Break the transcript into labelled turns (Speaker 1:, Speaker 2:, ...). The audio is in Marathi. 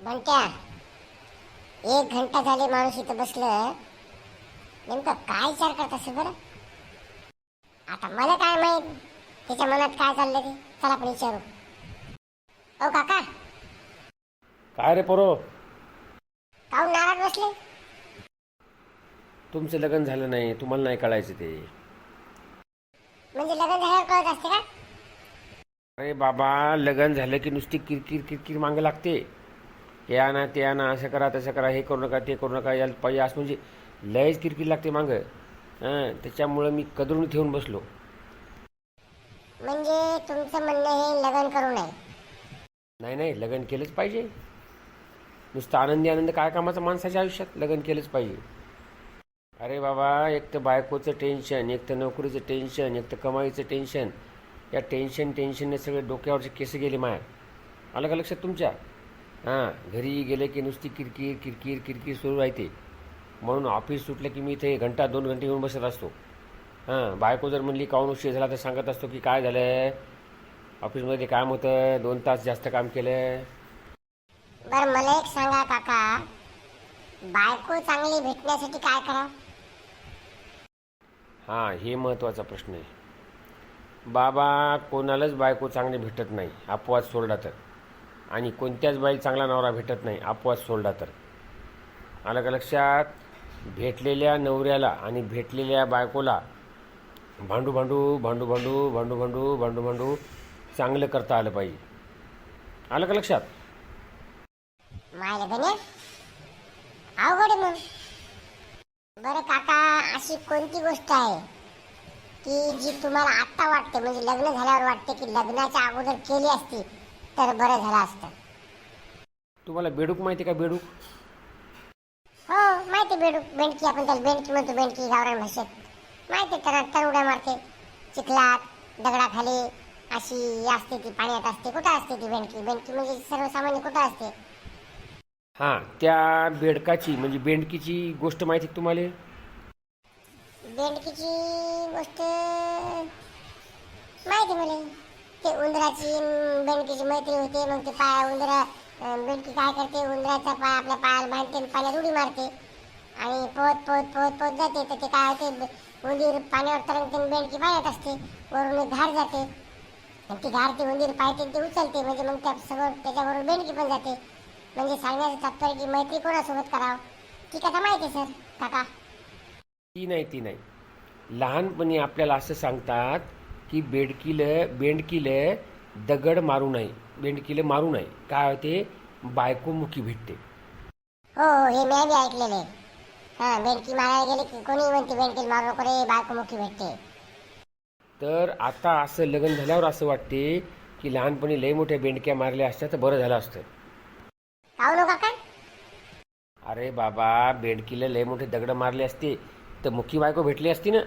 Speaker 1: बंट्या एक घंटा झाले माणूस इथं बसलं. नेमकं काय विचार करत असेल बरं? आता मला काय माहीत? त्याच्या मनात काय चाललं ते? चला आपण विचारू. ओ काका.
Speaker 2: काय रे पोरो?
Speaker 1: काहून नाराज बसले?
Speaker 2: तुमचं लग्न झालं नाही तुम्हाला नाही कळायचं ते.
Speaker 1: म्हणजे लग्न झाल्यावर कळत असते का?
Speaker 2: अरे बाबा लग्न झालं की नुसती किरकिर किरकिर मागं लागते. हे आणा ते आणा असं करा तसं करा हे करू नका ते करू नका याला पाहिजे असं म्हणजे लयच किरकिर लागते मागं. हां त्याच्यामुळं मी कदरून ठेवून बसलो.
Speaker 1: म्हणजे तुमचं म्हणणं हे लग्न करू नये.
Speaker 2: नाही नाही लग्न केलंच पाहिजे. नुसतं आनंदी आनंद काय कामाचा माणसाच्या आयुष्यात लग्न केलंच पाहिजे. अरे बाबा एक तर बायकोचं टेन्शन एक तर नोकरीचं टेन्शन एक तर कमाईचं टेन्शन या टेन्शन टेन्शनने सगळे डोक्यावरचे केस गेले माया. आलं का लक्षात तुमच्या? हां घरी गेले की नुसती किरकिर किरकिर किरकिर सुरू राहते. म्हणून ऑफिस सुटलं की मी इथे घंटा दोन घंटे येऊन बसत असतो. हां बायको जर म्हणली काऊन उशीर झाला? तर सांगत असतो की काय झालं ऑफिसमध्ये काम होतं दोन तास जास्त काम केलं
Speaker 1: बरं मला एक सांगा काका. बायको चांगली भेटण्यासाठी काय करावं
Speaker 2: हां हे महत्त्वाचा प्रश्न आहे. बाबा कोणालाच बायको चांगली भेटत नाही. अपवाद सोडला तर. आणि कोणत्याच बाई चांगला नवरा भेटत नाही अपवाद सोडला तर. आलं का लक्षात? भेटलेल्या नवऱ्याला आणि भेटलेल्या बायकोला भांडू भांडू भांडू भांडू भांडू भांडू भांडू भांडू चांगलं करता आलं पाहिजे. आलं का लक्षात?
Speaker 1: अवघड मग. बरं काका अशी कोणती गोष्ट आहे की जी तुम्हाला आत्ता वाटते? म्हणजे लग्न झाल्यावर वाटते की लग्नाच्या अगोदर केली असती. तर बरं झालं असतं.
Speaker 2: तुम्हाला बेडूक माहिती का बेडूक?
Speaker 1: हो माहिती बेडू बेंडकी. आपण त्याला बेंडकी म्हणतो बेंडकी गावरान भाषेत. माहिती त्याला तर उड्या मारते. चिखलात दगडाखाली अशी असते ती पाण्यात असते. कुठं असते ती बेंडकी? बेंडकी म्हणजे सर्वसामान्य कुठं असते?
Speaker 2: हां त्या बेडकाची म्हणजे बेंडकीची गोष्ट माहिती का तुम्हाला?
Speaker 1: बेंडकीची गोष्ट माहिती मला. ते उंदराची अन बेंडकीची मैत्री होते मग ते पाय उंदरा अं, बेंडकी काय करते उंदराचा पाय आपल्या पायाला बांधते आणि पाण्यात उडी मारते. आणि पोहत पोहत पोहत पोहत जाते तर ते काय होते उंदीर पाण्यावर तरंगते आणि बेंडकी पाण्यात असते वरून एक घार जाते. आणि ती घार ती उंदीर पाहते आणि उचलते म्हणजे मग त्या सगळं त्याच्याबरोबर बेंडकी पण जाते. म्हणजे सांगण्याचं तात्पर्य की मैत्री कोणासोबत करावं? ठीक आहे माहिती आहे सर. काका.
Speaker 2: ती नाही ती नाही. लहानपणी आपल्याला असं सांगतात की बेडकीलं बेंडकीलं दगड मारू नये. बेंडकीलं मारू नये. काय होते बायकोमुखी भेटते.
Speaker 1: हो हो हे मी बी ऐकलेलं आहे. हा बेंडकी मारायला गेले की कोणी म्हणते बेंडकी मारू नको रे बायकोमुखी भेटते.
Speaker 2: तर आता असं लग्न झाल्यावर असं वाटते की लहानपणी लय मोठ्या बेंडक्या मारल्या असत्या तर बरं झालं असतं.
Speaker 1: काका?
Speaker 2: अरे बाबा बेडकीला लय मोठे दगड मारले असते. तर मुखी बायको भेटली असती ना?